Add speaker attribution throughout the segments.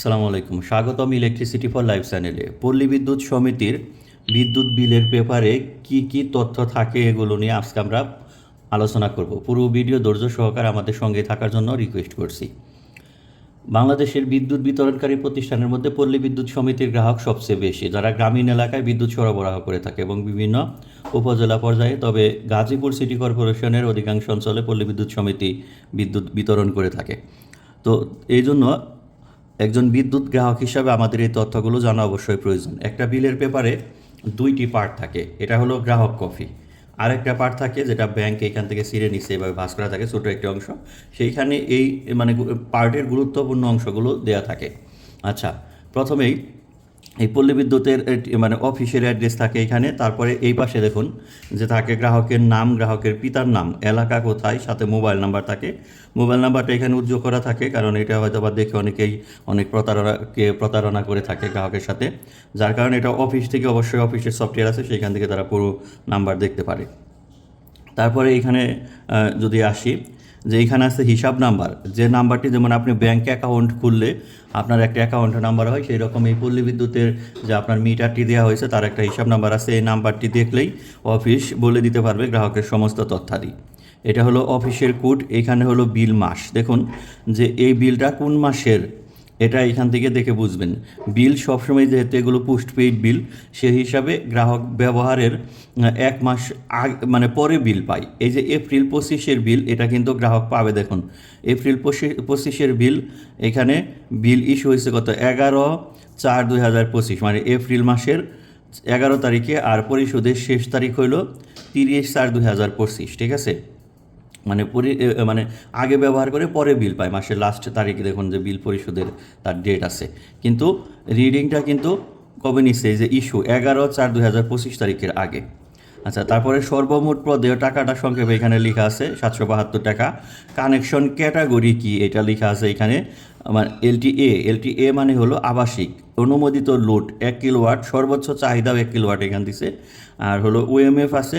Speaker 1: সালামু আলাইকুম। স্বাগতম ইলেকট্রিসিটি ফর লাইফ চ্যানেলে পল্লী বিদ্যুৎ সমিতির বিদ্যুৎ বিলের পেপারে কি কি তথ্য থাকে এগুলো নিয়ে আজকে আমরা আলোচনা করব। পুরো ভিডিও ধৈর্য সহকারে আমাদের সঙ্গে থাকার জন্য রিকোয়েস্ট করছি। বাংলাদেশের বিদ্যুৎ বিতরণকারী প্রতিষ্ঠানের মধ্যে পল্লী বিদ্যুৎ সমিতির গ্রাহক সবচেয়ে বেশি। যারা গ্রামীণ এলাকায় বিদ্যুৎ সরবরাহ করে থাকে এবং বিভিন্ন উপজেলা পর্যায়ে, তবে গাজীপুর সিটি কর্পোরেশনের অধিকাংশ অঞ্চলে পল্লী বিদ্যুৎ সমিতি বিদ্যুৎ বিতরণ করে থাকে। তো এই জন্য একজন বিদ্যুৎ গ্রাহক হিসাবে আমাদের এই তথ্যগুলো জানা অবশ্যই প্রয়োজন। একটা বিলের পেপারে দুইটি পার্ট থাকে। এটা হলো গ্রাহক কফি। আরেকটা পার্ট থাকে যেটা ব্যাংক এখান থেকে সিরে নিচ্ছে এভাবে ভাস করা থাকে ছোটো একটি অংশ। সেইখানে এই মানে পার্টের গুরুত্বপূর্ণ অংশগুলো দেয়া থাকে। আচ্ছা প্রথমেই এই পল্লী বিদ্যুতের মানে অফিসের অ্যাড্রেস থাকে এখানে। তারপরে এই পাশে দেখুন যে থাকে গ্রাহকের নাম, গ্রাহকের পিতার নাম, এলাকা কোথায়, সাথে মোবাইল নাম্বার থাকে। মোবাইল নাম্বারটা এখানে উজ্জ্বল করা থাকে, কারণ এটা হয়তো বা দেখে অনেকেই অনেক প্রতারণাকে প্রতারণা করে থাকে গ্রাহকের সাথে। যার কারণে এটা অফিস থেকে অবশ্যই অফিসের সফটওয়্যার আছে, সেখান থেকে তারা পুরো নাম্বার দেখতে পারে। তারপরে এখানে যদি আসি যে এখানে আছে হিসাব নাম্বার, যে নাম্বারটি যেমন আপনি ব্যাংক অ্যাকাউন্ট খুললে আপনার একটা অ্যাকাউন্ট নাম্বার হয়, সেই রকম এই পল্লী বিদ্যুতের যে আপনার মিটারটি দেওয়া হয়েছে, তার একটা হিসাব নাম্বার আছে, এই নাম্বারটি দেখলেই অফিস বলে দিতে পারবে গ্রাহকের সমস্ত তথ্যাদি। এটা হলো অফিসের কোড এখানে হলো বিল মাস। দেখুন যে এই বিলটা কোন মাসের? এটা এখান থেকে দেখে বুঝবেন। বিল সবসময় যেহেতু এগুলো পোস্ট পেইড বিল সেই হিসাবে গ্রাহক ব্যবহারের এক মাস আগ মানে পরে বিল পাই এই যে এপ্রিল পঁচিশের বিল, এটা কিন্তু গ্রাহক পাবে দেখুন। এপ্রিল পঁচিশ পঁচিশের বিল, এখানে বিল ইস্যু হয়েছে কত? এগারো চার দুই হাজার পঁচিশ মানে এপ্রিল মাসের এগারো তারিখে আর পরিশোধের শেষ তারিখ হইল তিরিশ চার দুই হাজার পঁচিশ, ঠিক আছে? মানে পরি মানে আগে ব্যবহার করে পরে বিল পায়। মাসের লাস্ট তারিখে দেখুন যে বিল পরিশোধের তার ডেট আছে। কিন্তু রিডিংটা কিন্তু কবে নিচ্ছে? যে ইস্যু এগারো চার দুই হাজার পঁচিশ তারিখের আগে। আচ্ছা তারপরে সর্বমোট প্রদেয় টাকাটা সংক্ষেপে এখানে লেখা আছে, সাতশো বাহাত্তর টাকা। কানেকশন ক্যাটাগরি কি? এটা লেখা আছে এখানে। আমার এলটিএ এলটিএ মানে হলো আবাসিক, অনুমোদিত লোড, এক কিলোওয়াট, সর্বোচ্চ চাহিদাও এক কিলোওয়াট এখান দিছে। আর হলো ওএমএফ আছে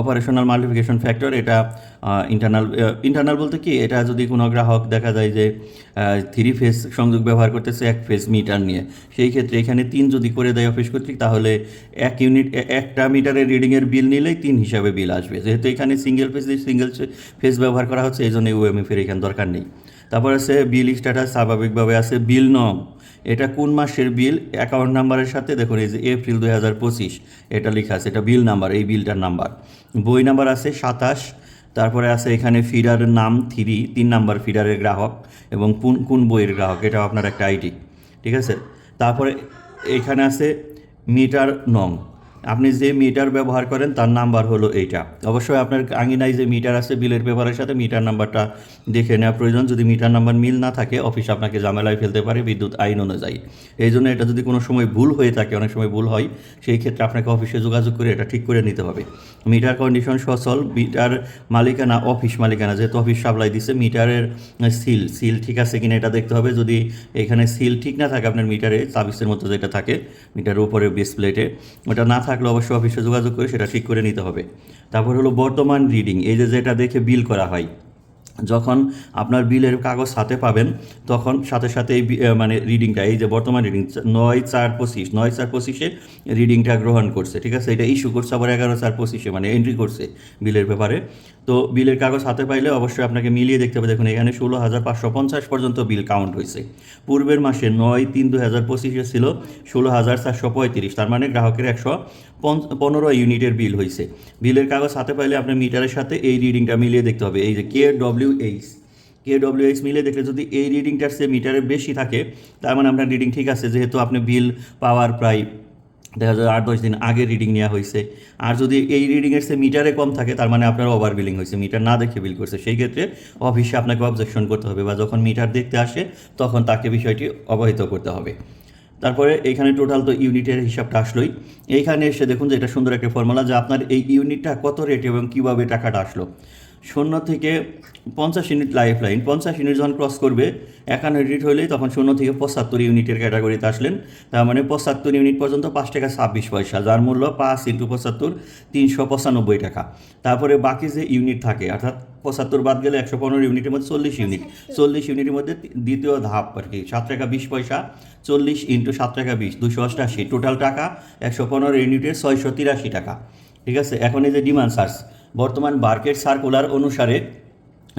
Speaker 1: অপারেশনাল মাল্টিফিকেশন ফ্যাক্টর এটা ইন্টারনাল ইন্টারনাল বলতে কি, এটা যদি কোনো গ্রাহক দেখা যায় যে থ্রি ফেজ সংযোগ ব্যবহার করতেছে এক ফেজ মিটার নিয়ে, সেই ক্ষেত্রে এখানে তিন যদি করে দেয় অফিস কর্তৃক, তাহলে এক ইউনিট একটা মিটারের রিডিংয়ের বিল নিলেই তিন হিসাবে বিল আসবে। যেহেতু এখানে সিঙ্গেল ফেজ সিঙ্গেল ফেজ ব্যবহার করা হচ্ছে এই জন্য ওএমএফের এখানে দরকার নেই। তারপর আছে বিল স্ট্যাটাস স্বাভাবিকভাবে আছে বিল নম এটা কোন মাসের বিল অ্যাকাউন্ট নাম্বারের সাথে দেখুন, এই যে এপ্রিল দুই হাজার পঁচিশ, এটা লেখা আছে, এটা বিল নাম্বার এই বিলটার নাম্বার বই নাম্বার আছে সাতাশ, তারপরে আছে এখানে ফিডারের নাম থ্রি তিন নাম্বার ফিডারের গ্রাহক এবং কোন কোন বইয়ের গ্রাহক, এটাও আপনার একটা আইডি ঠিক আছে? তারপরে এখানে আছে মিটার নং আপনি যে মিটার ব্যবহার করেন, তার নাম্বার হলো এইটা। অবশ্যই আপনার আঙিনায় যে মিটার আছে বিলের পেপারের সাথে মিটার নাম্বারটা দেখে নেওয়া প্রয়োজন। যদি মিটার নাম্বার মিল না থাকে অফিস আপনাকে ঝামেলায় ফেলতে পারে বিদ্যুৎ আইন অনুযায়ী। এই জন্য এটা যদি কোনো সময় ভুল হয়ে থাকে, অনেক সময় ভুল হয়, সেই ক্ষেত্রে আপনাকে অফিসে যোগাযোগ করে এটা ঠিক করে নিতে হবে। মিটার কন্ডিশন সচল মিটার মালিকানা অফিস মালিকানা, যেহেতু অফিস সাপ্লাই দিচ্ছে মিটারের সিল সিল ঠিক আছে কিনা এটা দেখতে হবে। যদি এখানে সিল ঠিক না থাকে আপনার মিটারে সার্ভিসের মতো যেটা থাকে মিটারের উপরে বেস প্লেটে ওটা না থাকলে অবশ্যই অফিসে যোগাযোগ করে সেটা ঠিক করে নিতে হবে। তারপর হলো বর্তমান রিডিং এই যে যেটা দেখে বিল করা হয়। যখন আপনার বিলের কাগজ হাতে পাবেন, তখন সাথে সাথে এই মানে রিডিংটা এই যে বর্তমান রিডিং নয় চার পঁচিশ, নয় চার পঁচিশে রিডিংটা গ্রহণ করছে, ঠিক আছে? এটা ইস্যু করছে আবার এগারো চার পঁচিশে মানে এন্ট্রি করছে বিলের ব্যাপারে। তো বিলের কাগজ হাতে পাইলে অবশ্যই আপনাকে মিলিয়ে দেখতে হবে। দেখুন, এখানে ষোলো হাজার পাঁচশো পঞ্চাশ পর্যন্ত বিল কাউন্ট হয়েছে। পূর্বের মাসে নয় তিন দু হাজার পঁচিশে ছিল ষোলো হাজার চারশো পঁয়ত্রিশ, তার মানে গ্রাহকের একশো পনেরো ইউনিটের বিল হয়েছে। বিলের কাগজ হাতে পাইলে আপনার মিটারের সাথে এই রিডিংটা মিলিয়ে দেখতে হবে। এই যে K W H K W H মিলিয়ে দেখলে যদি এই রিডিংটার সে মিটারের বেশি থাকে, তার মানে আপনার রিডিং ঠিক আছে, যেহেতু আপনি বিল পাওয়ার প্রায় দেখা যায় আট, দশ দিন আগে রিডিং নেওয়া হয়েছে। আর যদি এই রিডিংয়ের সে মিটারে কম থাকে, তার মানে আপনার ওভার বিলিং হয়েছে। মিটার না দেখে বিল করছে। সেই ক্ষেত্রে অফিসে আপনাকে অবজেকশন করতে হবে বা যখন মিটার দেখতে আসে, তখন তাকে বিষয়টি অবহিত করতে হবে। তারপরে এখানে টোটাল তো ইউনিটের হিসাবটা আসলোই। এইখানে এসে দেখুন যে এটা সুন্দর একটা ফর্মুলা যে আপনার এই ইউনিটটা কত রেট এবং কীভাবে টাকাটা আসলো। শূন্য থেকে পঞ্চাশ ইউনিট লাইফ লাইন পঞ্চাশ ইউনিট যখন ক্রস করবে, একান্ন ইউনিট হলেই তখন শূন্য থেকে পঁচাত্তর ইউনিটের ক্যাটাগরিতে আসলেন। তার মানে পঁচাত্তর ইউনিট পর্যন্ত পাঁচ টাকা ছাব্বিশ পয়সা, যার মূল্য পাঁচ ইন্টু পঁচাত্তর, তিনশো পঁচানব্বই টাকা। তারপরে বাকি যে ইউনিট থাকে, অর্থাৎ পঁচাত্তর বাদ গেলে একশো পনেরো ইউনিটের মধ্যে চল্লিশ ইউনিট। চল্লিশ ইউনিটের মধ্যে দ্বিতীয় ধাপ আর কি, সাত টাকা বিশ পয়সা চল্লিশ ইন্টু সাত টাকা বিশ, দুশো অষ্টাশি। টোটাল টাকা একশো পনেরো ইউনিটের ছয়শো তিরাশি টাকা। ঠিক আছে? এখন এই যে ডিমান্ড সার্চ বর্তমান মার্কেট সার্কুলার অনুসারে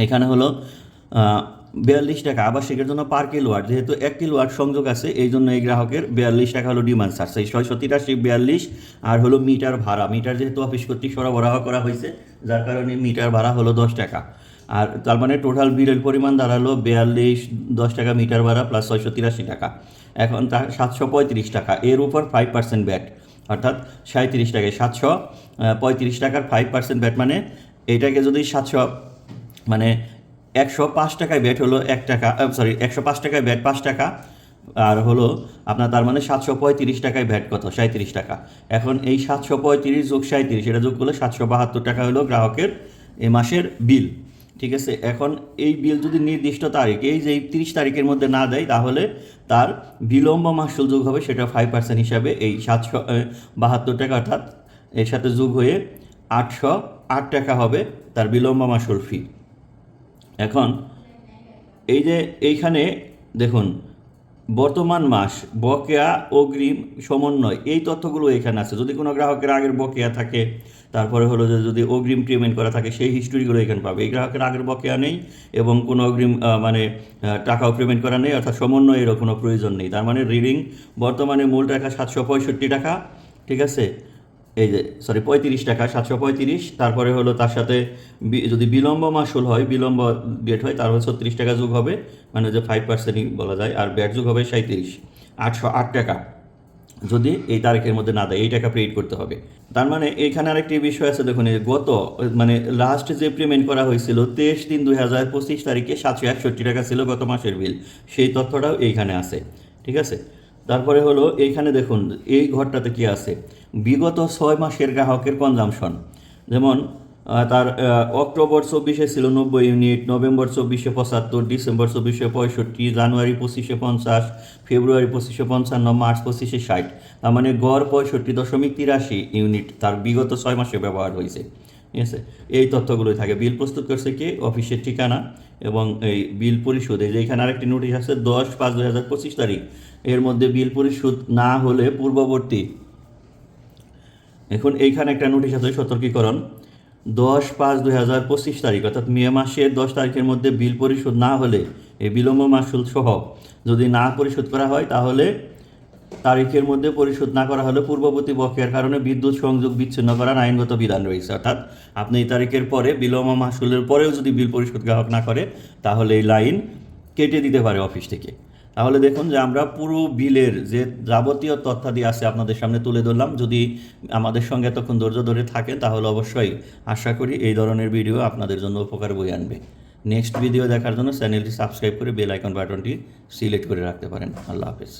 Speaker 1: এখানে হলো বিয়াল্লিশ টাকা আবাসিকের জন্য পার কিলোয়াট যেহেতু এক কিলোয়াট সংযোগ আছে, এই জন্য এই গ্রাহকের বিয়াল্লিশ টাকা হলো ডিমান্ড চার্জ এই ছয়শো তিরাশি বিয়াল্লিশ আর হলো মিটার ভাড়া। মিটার যেহেতু অফিস কর্তৃক সরবরাহ করা হয়েছে যার কারণে মিটার ভাড়া হলো দশ টাকা। আর তার মানে টোটাল বিলের পরিমাণ দাঁড়াল বিয়াল্লিশ, দশ টাকা মিটার ভাড়া প্লাস ছয়শো তিরাশি টাকা। এখন তার সাতশো পঁয়ত্রিশ টাকা। এর উপর ফাইভ পার্সেন্ট ব্যাট অর্থাৎ সাঁত্রিশ টাকায় সাতশো পঁয়ত্রিশ টাকার ফাইভ পার্সেন্ট ব্যাট মানে এটাকে যদি সাতশো মানে একশো পাঁচ টাকায় ব্যাট হলো এক টাকা সরি একশো পাঁচ টাকায় ব্যাট পাঁচ টাকা আর হলো আপনার তার মানে সাতশো পঁয়ত্রিশ টাকায় ভ্যাট কত সাঁত্রিশ টাকা। এখন এই সাতশো পঁয়ত্রিশ যোগ সাঁত্রিশ এটা যোগ করলে সাতশো বাহাত্তর টাকা হলো গ্রাহকের এ মাসের বিল, ঠিক আছে? এখন এই বিল যদি নির্দিষ্ট তারিখ, এই যে এই তিরিশ তারিখের মধ্যে না দেয়, তাহলে তার বিলম্ব মাসুল যোগ হবে সেটা ফাইভ পার্সেন্ট হিসাবে এই সাতশো বাহাত্তর টাকা, অর্থাৎ এর সাথে যোগ হয়ে আটশো আট টাকা হবে তার বিলম্ব মাসুল ফি এখন এই যে এইখানে দেখুন বর্তমান মাস, বকেয়া, অগ্রিম, সমন্বয়, এই তথ্যগুলো এখানে আছে। যদি কোনো গ্রাহকের আগের বকেয়া থাকে, তারপরে হলো যে যদি অগ্রিম পেমেন্ট করা থাকে, সেই হিস্টোরিগুলো এখানে পাবে। এই গ্রাহকের আগের বকেয়া নেই এবং কোনো অগ্রিম মানে টাকাও পেমেন্ট করা নেই, অর্থাৎ সমন্বয়েরও কোনো প্রয়োজন নেই। তার মানে রিডিং বর্তমানে মূল টাকা সাতশো পঁয়ষট্টি টাকা, ঠিক আছে? এই যে সরি পঁয়ত্রিশ টাকা, সাতশো পঁয়ত্রিশ। তারপরে হলো তার সাথে যদি বিলম্ব মাসুল হয়, বিলম্ব ডেট হয়, তার হচ্ছে ছত্রিশ টাকা যোগ হবে মানে যে ফাইভ পার্সেন্টই বলা যায়, আর ব্যাট যোগ হবে সাঁত্রিশ আটশো আট টাকা। যদি এই তারিখের মধ্যে না দেয়, এই টাকা পেইড করতে হবে। তার মানে এখানে আরেকটি বিষয় আছে, দেখুন গত মানে লাস্ট যে পেমেন্ট করা হয়েছিল, তেইশ তিন দুই হাজার পঁচিশ তারিখে সাতশো একষট্টি টাকা ছিল গত মাসের বিল সেই তথ্যটাও এইখানে আছে, ঠিক আছে? তারপরে হলো, এইখানে দেখুন, এই ঘরটাতে কি আছে? বিগত ছয় মাসের গ্রাহকের কনজামশন। যেমন তার অক্টোবর চব্বিশে ছিল নব্বই ইউনিট, নভেম্বর চব্বিশে পঁচাত্তর, ডিসেম্বর চব্বিশে পঁয়ষট্টি, জানুয়ারি পঁচিশে পঞ্চাশ, ফেব্রুয়ারি পঁচিশে পঞ্চান্ন, মার্চ পঁচিশে ষাট। তার মানে গড় পঁয়ষট্টি দশমিক তিরাশি ইউনিট তার বিগত ছয় মাসে ব্যবহার হয়েছে। ঠিক আছে? এই তথ্যগুলোই থাকে। বিল প্রস্তুত করছে কে? অফিসের ঠিকানা এবং এই বিল পরিশোধ। এই যে এখানে আরেকটি নোটিশ আছে, দশ পাঁচ দুই হাজার পঁচিশ তারিখ। এর মধ্যে বিল পরিশোধ না হলে পূর্ববর্তী। এখন এইখানে একটা নোটিশ আছে, সতর্কীকরণ। দশ পাঁচ দুই হাজার পঁচিশ তারিখ, অর্থাৎ মে মাসের দশ তারিখের মধ্যে বিল পরিশোধ না হলে, এই বিলম্ব মাসুল সহ যদি না পরিশোধ করা হয়, তাহলে তারিখের মধ্যে পরিশোধ না করা হলে পূর্ববর্তী বকেয়ার কারণে বিদ্যুৎ সংযোগ বিচ্ছিন্ন করার আইনগত বিধান রয়েছে। অর্থাৎ আপনি এই তারিখের পরে বিলম্ব মাসুলের পরেও যদি বিল পরিশোধ গ্রাহক না করে, তাহলে এই লাইন কেটে দিতে পারে অফিস থেকে। তাহলে দেখুন যে আমরা পুরো বিলের যে যাবতীয় তথ্যাদি আছে আপনাদের সামনে তুলে ধরলাম। যদি আমাদের সঙ্গে এতক্ষণ ধৈর্য ধরে থাকেন, তাহলে অবশ্যই আশা করি এই ধরনের ভিডিও আপনাদের জন্য উপকার বয়ে আনবে। নেক্সট ভিডিও দেখার জন্য চ্যানেলটি সাবস্ক্রাইব করে বেল আইকন বাটনটি সিলেক্ট করে রাখতে পারেন। আল্লাহ হাফেজ।